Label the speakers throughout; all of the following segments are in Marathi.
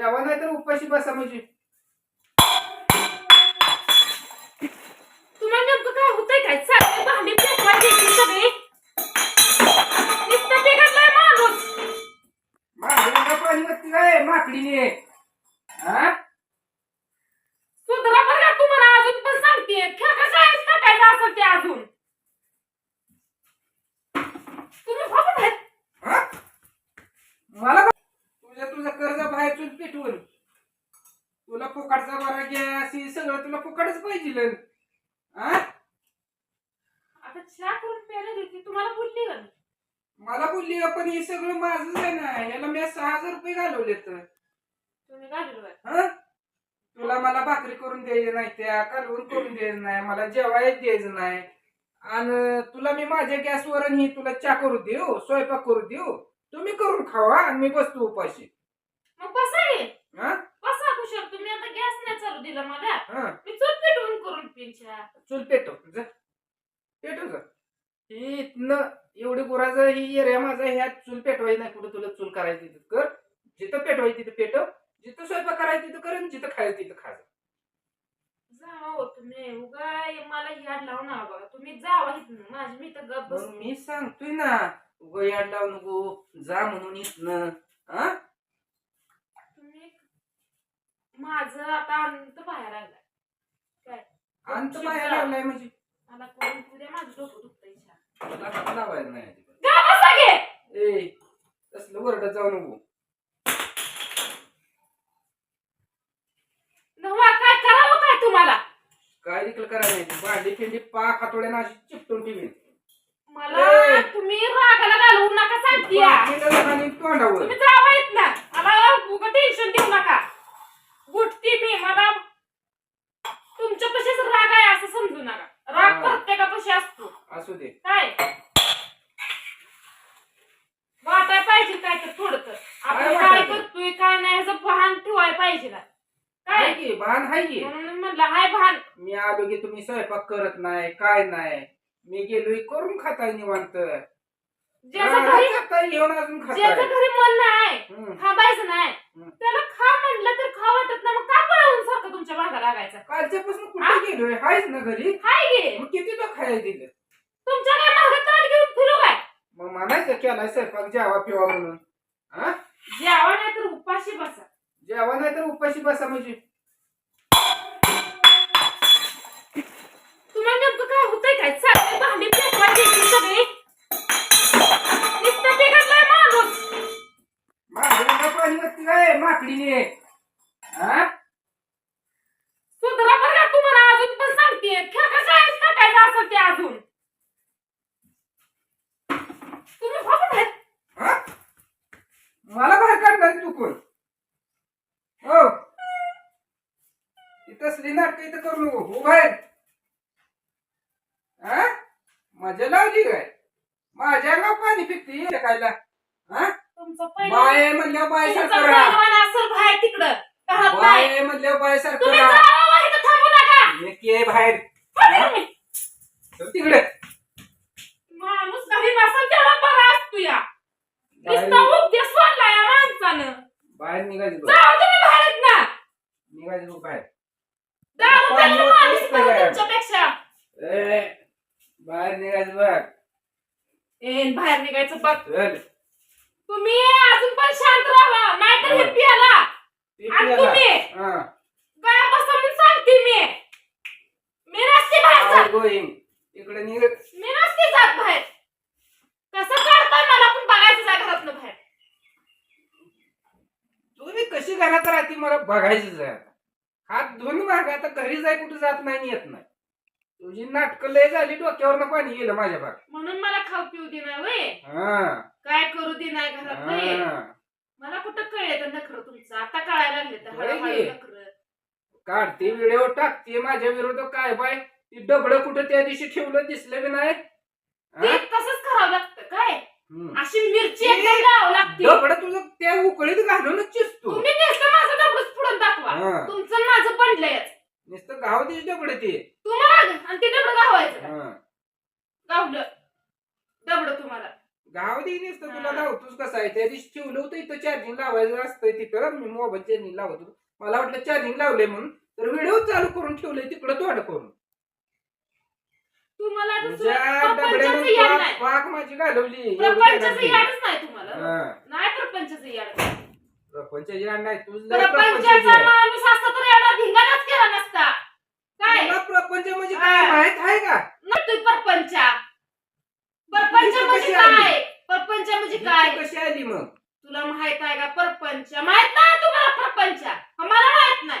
Speaker 1: जेवा नाही तर उपाशी बसा म्हणजे.
Speaker 2: तुम्हाला नेमकं काय होतंय काय? भांडी ती सगळी. नुसतं बिघडलाय माणूस.
Speaker 1: पाणी वरती काय माकडीने. हा
Speaker 2: सुधरा बरं का तुम्हाला अजून पण सांगते खेळा काय टाकायचं असेल ते अजून तुम्ही बघत आहेत
Speaker 1: हा? मला का- तुझ्या तुझं चूल पेटवून. तुला फुकाटचा बरा गॅस हे सगळं तुला फुकाटच पाहिजे हा
Speaker 2: आता चहा करून प्यायला देते तुम्हाला बोलली का?
Speaker 1: मला बोलली पण हे सगळं माझंच आहे ना याला मी सहा हजार रुपये घालवले तर
Speaker 2: तुम्ही घालवलं.
Speaker 1: हा? तुला मला भाकरी करून द्यायची नाही त्या कालवून करून द्यायचं नाही मला जेवायला द्यायचं नाही. आणि तुला मी माझ्या गॅसवर ही तुला चहा करू देऊ स्वयंपाक करू देऊ. तुम्ही करून खावा आणि मी बसतो उपाशी
Speaker 2: मग बसा रे
Speaker 1: हा
Speaker 2: बसा कुशल तुम्ही आता दिला मला.
Speaker 1: हा.
Speaker 2: मी चूल पेटवून करून पिन चहा
Speaker 1: चूल पेटव जा. पेटव जा. ही इथनं एवढी गुराचं ही एरिया माझा ह्यात चूल पेटवायची नाही. कुठं तुला चूल करायची तिथं कर. जिथं पेटवायची तिथं पेटव. जिथं स्वयंपाक करायचं तिथं कर आणि जिथं खायचं तिथं खा
Speaker 2: जावा हो तुम्ही. उगा मला याड लावू बघा. तुम्ही जावा इथनं. माझी मी तर
Speaker 1: मी सांगतोय ना उगं याड लावू नको. जा म्हणून इथनं. हा?
Speaker 2: माझं आता अंत बाहेर आलाय. काय?
Speaker 1: अंत बाहेर लावलाय म्हणजे?
Speaker 2: मला करून उद्या माझं डोकं दुखतंय
Speaker 1: लावायला नाही अजिबात.
Speaker 2: गा बसा गे!
Speaker 1: ए तसलं वरडत जाऊ नको.
Speaker 2: नवा काय करावं काय तुम्हाला?
Speaker 1: काय देखील करायला नाही भांडी फिंडी पाक हातोड्यानं अशी चिपटून ठेवीन.
Speaker 2: मला
Speaker 1: ए!
Speaker 2: तुम्ही रागाला घालवू नका सांगतीया.
Speaker 1: तोंडावर.
Speaker 2: तुम्ही जावा येत ना मला उगा टेन्शन देऊ नका. गुटती मी मला तुमच्या पशीच राग आहे असं समजू नका. राग. प्रत्येकापाशी असतो.
Speaker 1: असू दे.
Speaker 2: काय? वाटाय पाहिजे काय तर थोडं तर आपण
Speaker 1: काय?
Speaker 2: करतोय काय नाही ह्याचं भान ठेवाय पाहिजे ना. काय?
Speaker 1: की भान हाय की.
Speaker 2: म्हणून म्हणलं हाय भान.
Speaker 1: मी आलो की तुम्ही स्वयंपाक करत नाही काय नाही. मी गेलोय करून खाताय निवांत.
Speaker 2: ज्याचं घरी
Speaker 1: खाताय घेऊन अजून
Speaker 2: ज्याचं घरी मन नाही
Speaker 1: हम्म.
Speaker 2: थांबायचं नाही
Speaker 1: हम्म.
Speaker 2: त्याला खा म्हणलं तर खा वाटत नाही मग का पळवून सारखं तुमच्या मागा लागायचं
Speaker 1: कालच्यापासून कुठे गेलोय? हायच ना घरी.
Speaker 2: हाय गे
Speaker 1: मग किती तो खायला दिलं?
Speaker 2: तुमच्या काय मागं ताट घेऊन फिरू काय?
Speaker 1: मग म्हणायचं केलाय स्वयंपाक जेवा पिवा म्हणून. हा?
Speaker 2: जेवा नाही तर उपाशी बसा.
Speaker 1: जेवा नाही तर उपाशी बसा म्हणजे.
Speaker 2: तुम्हाला नेमकं काय होतंय काय? चाललंय भांडी फेकवायची ती सगळी. नुसतं बिघडलाय माणूस.
Speaker 1: वरती काय? माकडीने. हा?
Speaker 2: सुधरा बरं का तुम्हाला अजून पण सांगते. खेळा काय टाकायचं असेल ते अजून? तुम्ही आहेत?
Speaker 1: हा? मला बाहेर काढणार तू कोण? हो. ती तसली नाटकं इथं करू नको हो बाहेर हा? मजा लावली काय? माझ्या गाव पाणी फेकते खायला. हा?
Speaker 2: तुमचं पहिलं
Speaker 1: बाय म्हणल्यावर बाय
Speaker 2: तुमचं
Speaker 1: सारखं राहा.
Speaker 2: पहिलवान असेल बाहेर तिकडं. घरात नाही
Speaker 1: बाय म्हणल्यावर बाय सारखं
Speaker 2: तुम्ही
Speaker 1: राहा
Speaker 2: जावा इथं थांबू
Speaker 1: नक्की आहे बाहेर. चल तिकडे.
Speaker 2: माणूस घरी नसेल तेवढा बरा असतो या.
Speaker 1: बाहेर
Speaker 2: नुसता उपदेश सोडला या माणसानं.
Speaker 1: बाहेर निघायचं बघ.
Speaker 2: जाऊ तुम्ही बाहेर ना.
Speaker 1: निघायचं बघ बाहेर.
Speaker 2: दारू
Speaker 1: पाणी
Speaker 2: माणूस? तुमच्यापेक्षा.
Speaker 1: ए, बाहेर निघायचं बघ.
Speaker 2: ए बाहेर निघायचं बघ.
Speaker 1: चल.
Speaker 2: तुम्ही अजून पण शांत राहा. नाहीतर हे
Speaker 1: हा.
Speaker 2: पियाला. आणि. तुम्ही?
Speaker 1: हा.
Speaker 2: काय बसा म्हणून सांगते मी.
Speaker 1: Going. इकडे निघ.
Speaker 2: मी नसते जात बाहेर. कसं काढताय मला पण बघायचं जा घरातनं बाहेर.
Speaker 1: तुम्ही कशी घरात राहते मला बघायचीच आहे आता. हात धुवून माग आता घरी जाय कुठे जात नाही येत नाही. तुझी नाटकं लय झाली डोक्यावर पाणी गेलं माझ्या भाग
Speaker 2: म्हणून मला खाऊ पिऊ दे नाही वय.
Speaker 1: हा.
Speaker 2: काय करू दे नाही घरात वय.
Speaker 1: हा.
Speaker 2: मला कुठं कळलं तर नखरं तुमचं? आता कळायला लागले तर
Speaker 1: होय
Speaker 2: हळूहळू
Speaker 1: की?
Speaker 2: नखरं.
Speaker 1: काढते व्हिडिओ टाकते माझ्या विरोधात काय बाय? ती डबड कुठं त्या दिवशी ठेवलं दिसलं बी नाही?
Speaker 2: ते? तसंच करावं लागतं काय. अशी मिरची एकदम लावावं लागते.
Speaker 1: डबड तुझं त्या उकळीत घालूनच चिसतो
Speaker 2: तुम्ही नुसतं माझं डबडच पुढून दाखवा.
Speaker 1: हा.
Speaker 2: तुमचं आणि माझं पडलंय
Speaker 1: नुसतं गाव दिस डबड ते.
Speaker 2: तुम्हाला आणि ते डबड गावायचं का?
Speaker 1: हा.
Speaker 2: गावलं. डबड तुम्हाला.
Speaker 1: गाव दे नुसतं तुला
Speaker 2: हा.
Speaker 1: लावतोस कसं आहे? त्या दिवशी ठेवलं होतं इथं चार्जिंग लावायचं असतंय तिथं. मी मोबाईल चार्जिंग लावत होतो. मला वाटलं चार्जिंग लावलंय म्हणून. तर व्हिडिओ चालू करून ठेवलंय तिकडं तोंड करून.
Speaker 2: तुम्हाला
Speaker 1: तुझ्या डबड्यानं
Speaker 2: प्रपंचाचं नाही.
Speaker 1: पाक माझी घालवली. एवढी
Speaker 2: प्रपंचाचं
Speaker 1: घालवली.
Speaker 2: याडच नाही तुम्हाला.
Speaker 1: हा.
Speaker 2: नाही प्रपंचाचं याड.
Speaker 1: प्रपंचाची याड नाही. तुझं लय प्रपंचाची
Speaker 2: प्रपंचाचा
Speaker 1: आहे.
Speaker 2: माणूस असता तर एवढा धिंगाणाच केला नसता. काय?
Speaker 1: तुला प्रपंच म्हणजे काय
Speaker 2: हा.
Speaker 1: माहीत आहे का?
Speaker 2: ना तू परपंच परपंच म्हणजे
Speaker 1: कशी आली?
Speaker 2: काय? परपंच म्हणजे काय?
Speaker 1: कशी आली मग?
Speaker 2: तुला माहीत आहे का परपंच? माहीत नाही तुम्हाला परपंच? मला माहीत नाही.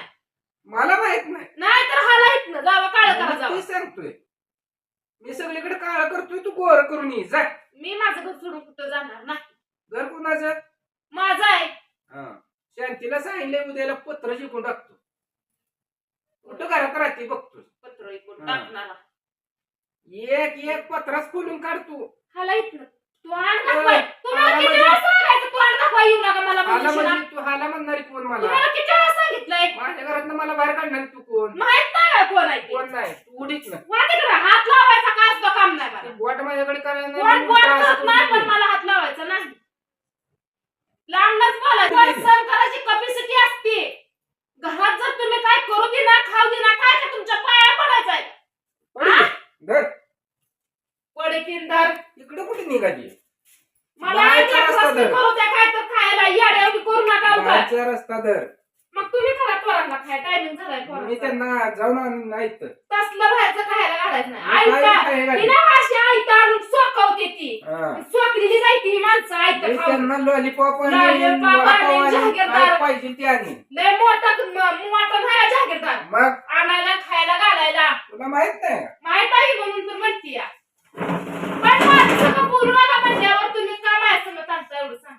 Speaker 1: मला माहीत नाही.
Speaker 2: नाही तर हाला इथनं जावा काळ करा
Speaker 1: मग
Speaker 2: जावा.
Speaker 1: ते सांगतोय. मी सगळीकडे काळ करतोय तू गोर करून ये जा.
Speaker 2: मी माझं घर सोडून कुठं जाणार नाही.
Speaker 1: घर कुणाचं?
Speaker 2: माझं आहे.
Speaker 1: हा. शांतीला सांगितलंय उद्याला पत्र शिकून टाकतो. कुठं घरात राहते बघतो
Speaker 2: पत्र ऐकून
Speaker 1: हा.
Speaker 2: टाकणारा.
Speaker 1: एक एक पत्राच खोलून काढतो
Speaker 2: हाला इथनं. तू आण
Speaker 1: अ,
Speaker 2: दाखवाय तुम्हाला
Speaker 1: हाला
Speaker 2: किती
Speaker 1: म्हणजे-
Speaker 2: वेळा सांगायचं? तू आण दाखवाय येऊ नका मला.
Speaker 1: म्हणजे तू हाला म्हणणारी कोण मला?
Speaker 2: तुम्हाला किती वेळा सांगितलंय?
Speaker 1: माझ्या घरात मला बाहेर काढणार तू कोण?
Speaker 2: माहीत नाही कोण आहे ते?
Speaker 1: कोण नाही? तू उडीच ना.
Speaker 2: हात लावायचा काम नाही मला.
Speaker 1: बोट माझ्याकडे
Speaker 2: पण मला हात लावायचा नाही. लांबनच बोलायचं. सहन करायची कपॅसिटी असते. घरात जर तुम्ही काय करू दे ना खाऊ दे ना काय का तुमच्या पाया पडायचं आहे.
Speaker 1: धर. इकडे कुठे निघाली?
Speaker 2: मला
Speaker 1: बाहेरचा
Speaker 2: एक
Speaker 1: रस्ता
Speaker 2: वस्तू
Speaker 1: धर.
Speaker 2: करू द्या काय तर खायला याड्या करू नका उगाच.
Speaker 1: बाहेरचा रस्ता धर.
Speaker 2: पोरांना खाय टायमिंग झालाय
Speaker 1: मी
Speaker 2: पोरांचा.
Speaker 1: त्यांना जाऊन आणून
Speaker 2: तसलं बाहेरचं खायला घालायचं नाही
Speaker 1: मी काय
Speaker 2: ऐका
Speaker 1: खायला घालीन?
Speaker 2: तिला अशी आयता आणून सोकवते ती. सोकलेली जायती ही माणसं
Speaker 1: मी
Speaker 2: आयत खाऊन
Speaker 1: त्यांना लॉलीपॉप
Speaker 2: Lollipop आणि जहागीरदार.
Speaker 1: काय पाहिजे ते आणि
Speaker 2: लय मोठा मोठा नाही जागीरदार
Speaker 1: मग
Speaker 2: आणायला खायला घालायला
Speaker 1: तुला माहीत नाही का?
Speaker 2: माहीत आहे म्हणून तर म्हणती या. पण माझं सगळं पूर्ण नका म्हणल्यावर तुम्ही का माझ्यासमोर आणता एवढं सांगा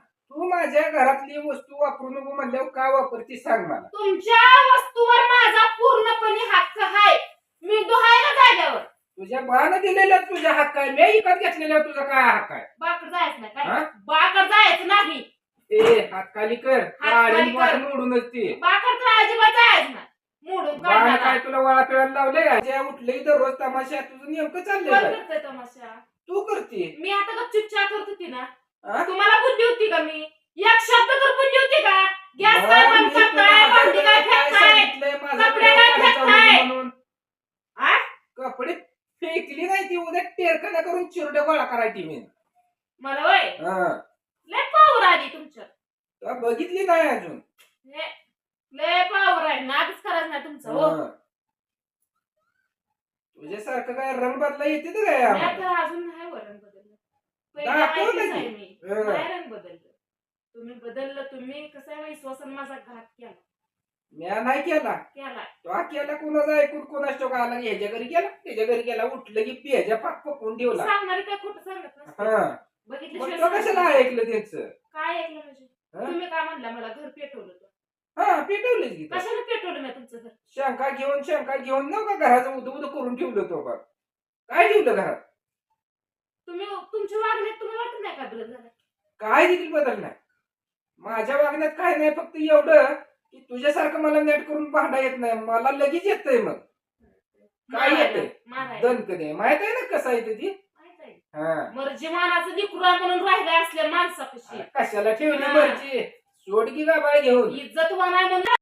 Speaker 1: माझ्या घरातली वस्तू वापरू नको म्हणल्यावर का वापरती सांग मला.
Speaker 2: तुमच्या वस्तूवर माझा पूर्णपणे हक्क आहे. मी दुहायला जाग्यावर.
Speaker 1: तुझ्या बानं दिलेल्या तुझ्या हक्क आहे. मी विकत घेतलेल्या तुझा काय हक्क आहे?
Speaker 2: बाकड जायचं नाही
Speaker 1: हा?
Speaker 2: काय जायचं नाही.
Speaker 1: ए हात खाली कर.
Speaker 2: हात खाली
Speaker 1: गाडी वाट
Speaker 2: कर.
Speaker 1: मोडूनच ती.
Speaker 2: बाकड तर अजिबात जायचं नाही. मोडून
Speaker 1: बाण
Speaker 2: काढणार
Speaker 1: काय तुला वाळा पिळायला लावले का ज्या उठले तर रोज तमाशा. तुझं नेमकं चाललंय काय?
Speaker 2: करतंय तमाशा?
Speaker 1: तू करते.
Speaker 2: मी आता गपचूप चहा करत होती ना.
Speaker 1: हा?
Speaker 2: तुम्हाला बुद्धी होती का मी? एक शब्द तर बुद्धी होती का गॅस काय बंद करताय भांडी काय फेकताय कपडे काय फेकताय? आ?
Speaker 1: कपडे फेकली नाही ती उद्या टेरकाना करून चिरड्या गोळा करायची मी
Speaker 2: मला वय
Speaker 1: हा.
Speaker 2: लय पावर आली तुमच्या
Speaker 1: तुला बघितली नाही अजून
Speaker 2: लय लय पावर आहे नादच करायचं नाही तुमचं हो
Speaker 1: हा. तुझ्यासारखं काय रंग बदला येते तर काय
Speaker 2: नाही
Speaker 1: आम्हाला?
Speaker 2: तर अजून नाही वरण बदललं पहिले
Speaker 1: दाखव
Speaker 2: माहितीच
Speaker 1: ना
Speaker 2: आहे
Speaker 1: की.
Speaker 2: मी
Speaker 1: हा.
Speaker 2: नाही रंग बदललं तुम्ही बदललं तुम्ही कसं आहे विश्वासन माझा घात केला.
Speaker 1: म्या नाही केला.
Speaker 2: केला.
Speaker 1: तो केला कोणाचा ऐकून कोणाच तो आला ह्याच्या घरी गेला त्याच्या घरी गेला उठलं की पेजा पाक पकवून ठेवला.
Speaker 2: सांगणारे काय? खोटं सांगत नसते.
Speaker 1: हा. मग
Speaker 2: बघितल्याशिवाय
Speaker 1: तो कशाला
Speaker 2: सांगत
Speaker 1: ऐकलं त्यांचं?
Speaker 2: नाही. काय ऐकलं म्हणजे?
Speaker 1: हा?
Speaker 2: तुम्ही काय म्हणला मला घर पेटवलं.
Speaker 1: हा पेटवलंच की तो.
Speaker 2: कशाला पेटवलं नाही तुमचं घर?
Speaker 1: शंका घेऊन शंका घेऊन नव का घराचं उद उद करून ठेवलं तो बघ. काय ठेवलं घरात?
Speaker 2: तुम्ही तुमच्या वागण्यात तुम्हाला वाटत नाही का बदल झाला?
Speaker 1: काय देखील बदल नाही. माझ्या वागण्यात काय नाही फक्त एवढं की तुझ्यासारखं मला नेट करून पाहता येत नाही मला लगेच येतंय मग काय येतंय?
Speaker 2: मारायला.
Speaker 1: दणकने माहीत आहे ना कसं आहे ते ती
Speaker 2: माहीत आहे.
Speaker 1: हा
Speaker 2: मर्जी मानाचं लिकुरा म्हणून राहिलं असल्या माणसापाशी
Speaker 1: कशाला ठेवली
Speaker 2: हा.
Speaker 1: मर्जी सोड की गाबाळ घेऊन
Speaker 2: इज्जत वानाय म्हणून